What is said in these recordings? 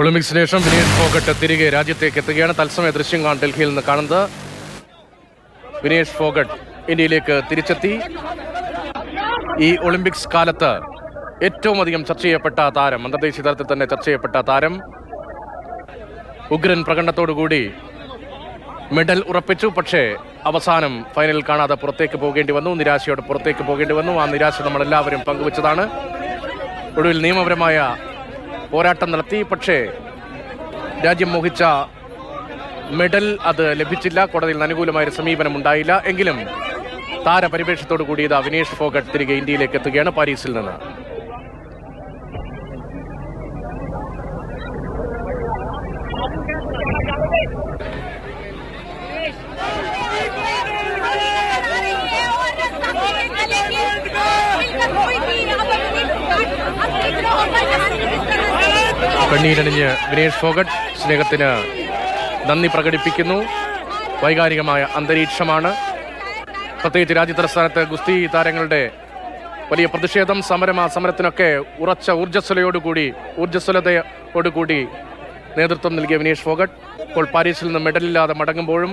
ഒളിമ്പിക്സിന് ശേഷം വിനീത് ഫോഗട്ട് തിരികെ രാജ്യത്തേക്ക് എത്തുകയാണ്. തത്സമയ ദൃശ്യങ്ങളാണ് ഡൽഹിയിൽ നിന്ന് കാണുന്നത്. വിനേഷ് ഫോഗട്ട് ഇന്ത്യയിലേക്ക് തിരിച്ചെത്തി. ഈ ഒളിമ്പിക്സ് കാലത്ത് ഏറ്റവും അധികം ചർച്ച ചെയ്യപ്പെട്ട താരം അന്തർദേശീയ തലത്തിൽ തന്നെ ചർച്ച ചെയ്യപ്പെട്ട താരം ഉഗ്രൻ പ്രകടനത്തോടുകൂടി മെഡൽ ഉറപ്പിച്ചു. പക്ഷേ അവസാനം ഫൈനലിൽ കാണാതെ പുറത്തേക്ക് പോകേണ്ടി വന്നു. നിരാശയോടെ പുറത്തേക്ക് പോകേണ്ടി വന്നു. ആ നിരാശ നമ്മളെല്ലാവരും പങ്കുവച്ചതാണ്. ഒടുവിൽ നിയമപരമായ പോരാട്ടം നടത്തി പക്ഷേ രാജ്യം മോഹിച്ച മെഡൽ അത് ലഭിച്ചില്ല കോടതിയിൽ നിന്ന് അനുകൂലമായ ഒരു സമീപനം ഉണ്ടായില്ല എങ്കിലും താരപരിവേഷത്തോടു കൂടിയത് അവിനേഷ് ഫോഗട്ട് തിരികെ ഇന്ത്യയിലേക്ക് എത്തുകയാണ് പാരീസിൽ നിന്ന് കണ്ണീരണിഞ്ഞ് വിനേഷ് ഫോഗട്ട് സ്നേഹത്തിന് നന്ദി പ്രകടിപ്പിക്കുന്നു. വൈകാരികമായ അന്തരീക്ഷമാണ്. പ്രത്യേകിച്ച് രാജ്യതലസ്ഥാനത്ത് ഗുസ്തി താരങ്ങളുടെ വലിയ പ്രതിഷേധം സമരം ആ സമരത്തിനൊക്കെ ഉറച്ച ഊർജസ്വലയോടുകൂടി ഊർജസ്വലതയോടുകൂടി നേതൃത്വം നൽകിയ വിനേഷ് ഫോഗട്ട് ഇപ്പോൾ പാരീസിൽ നിന്ന് മെഡലില്ലാതെ മടങ്ങുമ്പോഴും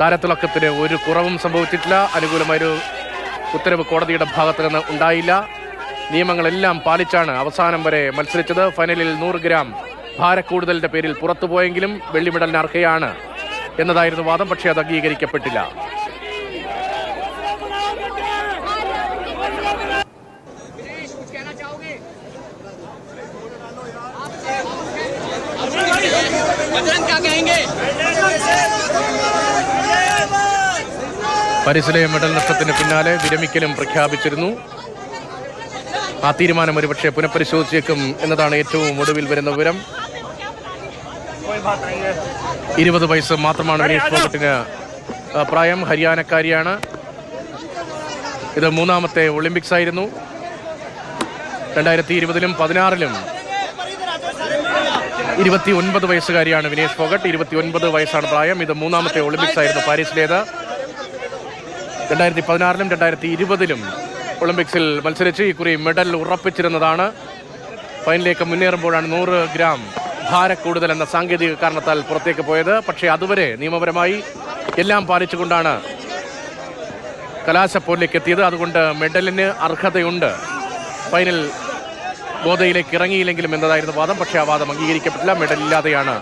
താരത്തിളക്കത്തിന് ഒരു കുറവും സംഭവിച്ചിട്ടില്ല. അനുകൂലമായൊരു ഉത്തരവ് കോടതിയുടെ ഭാഗത്ത് നിന്ന് ഉണ്ടായില്ല. നിയമങ്ങളെല്ലാം പാലിച്ചാണ് അവസാനം വരെ മത്സരിച്ചത്. ഫൈനലിൽ നൂറ് ഗ്രാം. ഭാരക്കൂടുതലിന്റെ പേരിൽ പുറത്തുപോയെങ്കിലും വെള്ളി മെഡലിന് അർഹയാണ് എന്നതായിരുന്നു വാദം പക്ഷേ അത് അംഗീകരിക്കപ്പെട്ടില്ല. പരിസരയ മെഡൽ നഷ്ടത്തിന് പിന്നാലെ വിരമിക്കലും പ്രഖ്യാപിച്ചിരുന്നു. ആ തീരുമാനം ഒരുപക്ഷെ പുനഃപരിശോധിച്ചേക്കും എന്നതാണ് ഏറ്റവും ഒടുവിൽ വരുന്ന വിവരം. ഇരുപത് വയസ്സ് മാത്രമാണ് വിനീഷ് ഫോഗട്ടിന് പ്രായം ഹരിയാനക്കാരിയാണ്. ഇത് മൂന്നാമത്തെ ഒളിമ്പിക്സ് ആയിരുന്നു. രണ്ടായിരത്തി ഇരുപതിലും പതിനാറിലും ഇരുപത്തി ഒൻപത് വയസ്സുകാരിയാണ് വിനേഷ് ഫോഗട്ട്. ഇരുപത്തി ഒൻപത് വയസ്സാണ് പ്രായം. ഇത് മൂന്നാമത്തെ ഒളിമ്പിക്സ് ആയിരുന്നു പാരീസിലേത്. രണ്ടായിരത്തി പതിനാറിലും രണ്ടായിരത്തി ഇരുപതിലും ഒളിമ്പിക്സിൽ മത്സരിച്ച് ഇക്കുറി മെഡൽ ഉറപ്പിച്ചിരുന്നതാണ്. ഫൈനലിലേക്ക് മുന്നേറുമ്പോഴാണ് നൂറ് ഗ്രാം ഭാരക്കൂടുതൽ എന്ന സാങ്കേതിക കാരണത്താൽ പുറത്തേക്ക് പോയത്. പക്ഷേ അതുവരെ നിയമപരമായി എല്ലാം പാലിച്ചുകൊണ്ടാണ് കലാശപ്പോരിലേക്ക് എത്തിയത്. അതുകൊണ്ട് മെഡലിന് അർഹതയുണ്ട്. ഫൈനൽ ഗോതയിലേക്ക് ഇറങ്ങിയില്ലെങ്കിലും എന്നതായിരുന്നു വാദം. പക്ഷേ ആ വാദം അംഗീകരിക്കപ്പെട്ടില്ല. മെഡലില്ലാതെയാണ്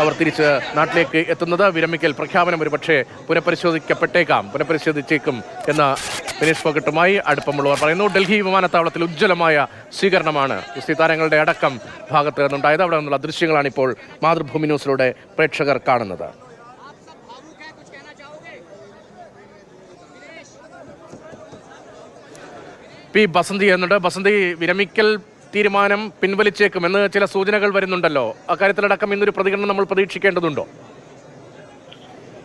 അവർ തിരിച്ച് നാട്ടിലേക്ക് എത്തുന്നത്. വിരമിക്കൽ പ്രഖ്യാപനം ഒരുപക്ഷെ പുനഃപരിശോധിക്കപ്പെട്ടേക്കാം. പുനഃപരിശോധിച്ചേക്കും എന്ന ദിനേഷ് പോക്കറ്റുമായി അടുപ്പമുള്ളവർ പറയുന്നു. ഡൽഹി വിമാനത്താവളത്തിൽ ഉജ്ജ്വലമായ സ്വീകരണമാണ്. ഗുസ്തി താരങ്ങളുടെ അടക്കം ഭാഗത്ത് നിന്നുണ്ടായത്. അവിടെ നിന്നുള്ള ദൃശ്യങ്ങളാണ് ഇപ്പോൾ മാതൃഭൂമി ന്യൂസിലൂടെ പ്രേക്ഷകർ കാണുന്നത്. പി ബസന്തി എന്നുണ്ട്. ബസന്തി വിരമിക്കൽ തീരുമാനം പിൻവലിച്ചേക്കുമെന്ന് ചില സൂചനകൾ വരുന്നുണ്ടല്ലോ. അക്കാര്യത്തിലടക്കം ഇന്നൊരു പ്രതികരണം നമ്മൾ പ്രതീക്ഷിക്കേണ്ടതുണ്ടോ?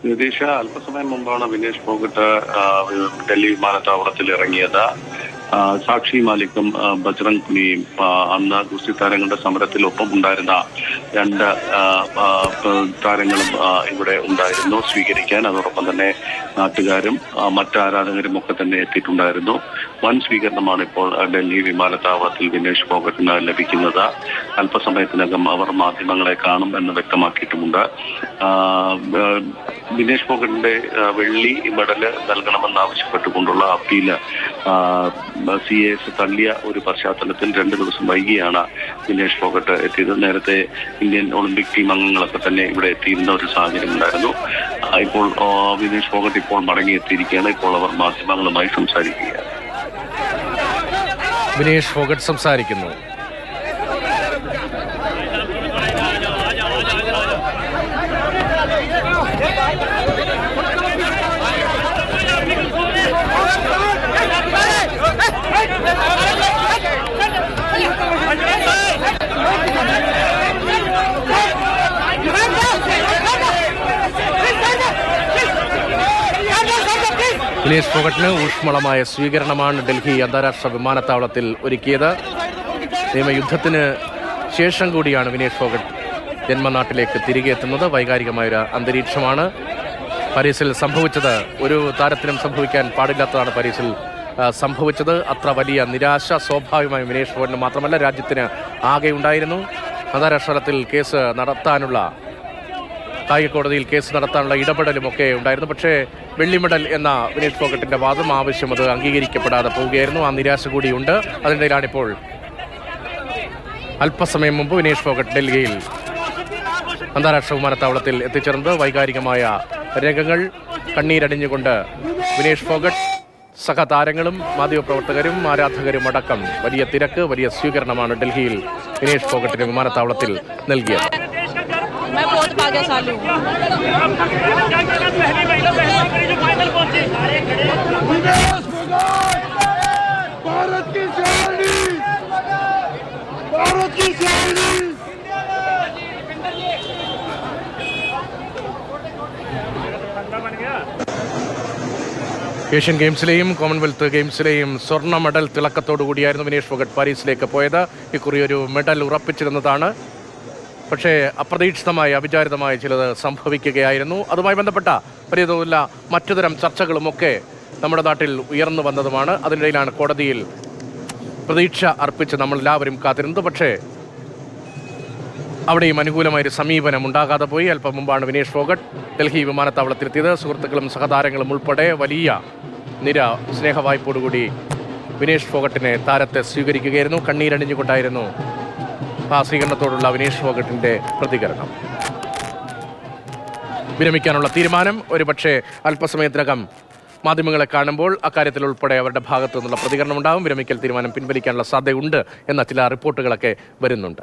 നിതീഷ അല്പസമയം മുമ്പാണ് വിനേഷ് പോകട്ട് ഡൽഹി വിമാനത്താവളത്തിൽ ഇറങ്ങിയത് സാക്ഷി മാലിക്കും ബജ്രംഗ് പുനിയും അന്ന് ഗുസ്തി താരങ്ങളുടെ സമരത്തിൽ ഒപ്പം ഉണ്ടായിരുന്ന രണ്ട് താരങ്ങളും ഇവിടെ ഉണ്ടായിരുന്നു സ്വീകരിക്കാൻ. അതോടൊപ്പം തന്നെ നാട്ടുകാരും മറ്റ് ആരാധകരും ഒക്കെ തന്നെ എത്തിയിട്ടുണ്ടായിരുന്നു. വൻ സ്വീകരണമാണ് ഇപ്പോൾ ഡൽഹി വിമാനത്താവളത്തിൽ വിനേഷ് ഫോഗറ്റിന് ലഭിക്കുന്നത്. അല്പസമയത്തിനകം അവർ മാധ്യമങ്ങളെ കാണും എന്ന് വ്യക്തമാക്കിയിട്ടുമുണ്ട്. വിനേഷ് ഫോഗട്ടിന്റെ വെള്ളി മെഡൽ നൽകണമെന്ന് ആവശ്യപ്പെട്ടുകൊണ്ടുള്ള അപ്പീൽ സി എസ് തള്ളിയ ഒരു പശ്ചാത്തലത്തിൽ രണ്ട് ദിവസം വൈകിയാണ് ദിനേഷ് ഫോഗട്ട് എത്തിയത്. നേരത്തെ ഇന്ത്യൻ ഒളിമ്പിക് ടീം അംഗങ്ങളൊക്കെ തന്നെ ഇവിടെ എത്തിയിരുന്ന ഒരു സാഹചര്യം ഉണ്ടായിരുന്നു. ഇപ്പോൾ ദിനേഷ് ഫോഗട്ട് ഇപ്പോൾ മടങ്ങിയെത്തിയിരിക്കുകയാണ്. ഇപ്പോൾ അവർ മാധ്യമങ്ങളുമായി സംസാരിക്കുകയാണ്. വിനേഷ് ഫോഗട്ട് സംസാരിക്കുന്നു. വിനേഷ് ഫോഗട്ടിന് ഊഷ്മളമായ സ്വീകരണമാണ് ഡൽഹി അന്താരാഷ്ട്ര വിമാനത്താവളത്തിൽ ഒരുക്കിയത്. നിയമയുദ്ധത്തിന് ശേഷം കൂടിയാണ് വിനേഷ് ഫോഗട്ട് ജന്മനാട്ടിലേക്ക് തിരികെ എത്തുന്നത്. വൈകാരികമായൊരു അന്തരീക്ഷമാണ് പാരീസിൽ സംഭവിച്ചത്. ഒരു താരത്തിനും സംഭവിക്കാൻ പാടില്ലാത്തതാണ് പാരീസിൽ സംഭവിച്ചത്. അത്ര വലിയ നിരാശ സ്വാഭാവികമായും വിനേഷ് ഫോഗട്ടിന് മാത്രമല്ല രാജ്യത്തിന് ആകെ ഉണ്ടായിരുന്നു. അന്താരാഷ്ട്ര തലത്തിൽ കേസ് നടത്താനുള്ള കായിക കോടതിയിൽ കേസ് നടത്താനുള്ള ഇടപെടലുമൊക്കെ ഉണ്ടായിരുന്നു. പക്ഷേ വെള്ളി മെഡൽ എന്ന വിനീത് ഫോഗട്ടിന്റെ വാദം ആവശ്യം അത് അംഗീകരിക്കപ്പെടാതെ പോവുകയായിരുന്നു. ആ നിരാശ കൂടിയുണ്ട്. അതിനിടയിലാണിപ്പോൾ അല്പസമയം മുമ്പ് വിനീഷ് ഫോഗട്ട് ഡൽഹിയിൽ അന്താരാഷ്ട്ര വിമാനത്താവളത്തിൽ എത്തിച്ചേർന്നത്. വൈകാരികമായ രംഗങ്ങൾ കണ്ണീരടിഞ്ഞുകൊണ്ട് വിനീഷ് ഫോഗട്ട് സഹതാരങ്ങളും മാധ്യമപ്രവർത്തകരും ആരാധകരും അടക്കം വലിയ തിരക്ക് വലിയ സ്വീകരണമാണ് ഡൽഹിയിൽ വിനീഷ് ഫോഗട്ടിന് വിമാനത്താവളത്തിൽ നൽകിയത്. मैं बहुत भाग्यशाली हूँ पहली महिला पहली करी जो फाइनल पहुंची विनेश फोगाट भारत की शायरी भारत की शायरी ഏഷ്യൻ ഗെയിംസിലെയും കോമൺവെൽത്ത് ഗെയിംസിലെയും സ്വർണ്ണ മെഡൽ തിളക്കത്തോടു കൂടിയായിരുന്നു വിനേഷ് ഫോഗട്ട് പാരീസിലേക്ക് പോയത് ഇക്കുറി ഒരു മെഡൽ ഉറപ്പിച്ചിരുന്നതാണ് പക്ഷേ അപ്രതീക്ഷിതമായി അവിചാരിതമായ ചിലത് സംഭവിക്കുകയായിരുന്നു. അതുമായി ബന്ധപ്പെട്ട വലിയ തോതിലുള്ള മറ്റുതരം ചർച്ചകളുമൊക്കെ നമ്മുടെ നാട്ടിൽ ഉയർന്നു വന്നതുമാണ്. അതിനിടയിലാണ് കോടതിയിൽ പ്രതീക്ഷ അർപ്പിച്ച് നമ്മൾ എല്ലാവരും കാത്തിരുന്നത്. പക്ഷേ അവിടെയും അനുകൂലമായൊരു സമീപനം ഉണ്ടാകാതെ പോയി. അല്പം മുമ്പാണ് വിനേഷ് ഫോഗട്ട് ഡൽഹി വിമാനത്താവളത്തിലെത്തിയത്. സുഹൃത്തുക്കളും സഹതാരങ്ങളും ഉൾപ്പെടെ വലിയ നിര സ്നേഹവായ്പോടുകൂടി വിനേഷ് ഫോഗട്ടിനെ താരത്തെ സ്വീകരിക്കുകയായിരുന്നു. കണ്ണീരണിഞ്ഞുകൊണ്ടായിരുന്നു ആ സ്വീകരണത്തോടുള്ള വിനേഷ് ഫോഗട്ടിന്റെ പ്രതികരണം. വിരമിക്കാനുള്ള തീരുമാനം ഒരുപക്ഷെ അല്പസമയത്തിനകം മാധ്യമങ്ങളെ കാണുമ്പോൾ അക്കാര്യത്തിൽ ഉൾപ്പെടെ അവരുടെ ഭാഗത്തു നിന്നുള്ള പ്രതികരണം ഉണ്ടാകും വിരമിക്കൽ തീരുമാനം പിൻവലിക്കാനുള്ള സാധ്യതയുണ്ട് എന്ന ചില റിപ്പോർട്ടുകളൊക്കെ വരുന്നുണ്ട്.